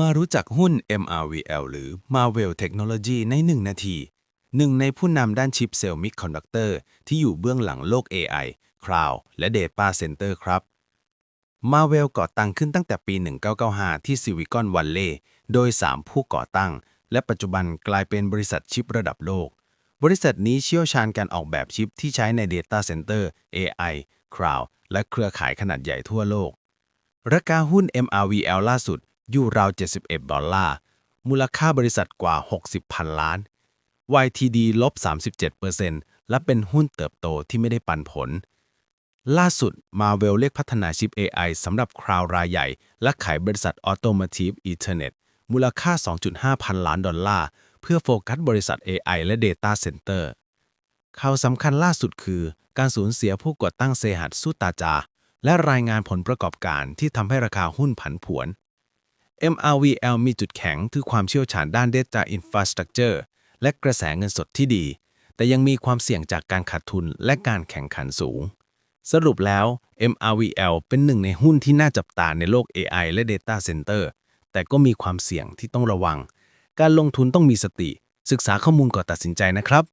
มารู้จักหุ้น MRVL หรือ Marvell Technology ใน 1 นาที หนึ่งในผู้นำด้านชิปเซลล์มิ c คอนดักเตอร์ที่อยู่เบื้องหลังโลก AI Cloud และ Data Center ครับ Marvell ก่อตั้งขึ้นตั้งแต่ปี 1995 ที่ Silicon Valley โดย 3 ผู้ก่อตั้ง และปัจจุบันกลายเป็นบริษัทชิประดับโลก บริษัทนี้เชี่ยวชาญการออกแบบชิปที่ใช้ใน Data Center AI Cloud และเครือข่ายขนาดใหญ่ทั่วโลก ราคาหุ้น MRVL ล่าสุด ยู่ราว 71 ดอลลาร์ มูลค่าบริษัทกว่า 60 พันล้าน YTD ลบ 37%และเป็นหุ้นเติบโตที่ไม่ได้ปันผล ล่าสุด Marvell เรียกพัฒนาชิป AI สำหรับคราวรายใหญ่ และขายบริษัท Automotive Ethernet มูลค่า 2.5 พันล้านดอลลาร์ เพื่อโฟกัสบริษัท AI และ Data Center ข่าวสำคัญล่าสุดคือ การสูญเสียผู้ก่อตั้งเซหัตสุตาจา และรายงานผลประกอบการที่ทำให้ราคาหุ้นผันผวน MRVL มีจุดแข็งคือความเชี่ยวชาญด้าน Data Infrastructure และกระแสเงินสดที่ดี แต่ยังมีความเสี่ยงจากการขาดทุนและการแข่งขันสูง สรุปแล้ว MRVL เป็นหนึ่งในหุ้นที่น่าจับตาในโลก AI และ Data Center แต่ก็มีความเสี่ยงที่ต้องระวัง การลงทุนต้องมีสติ ศึกษาข้อมูลก่อนตัดสินใจนะครับ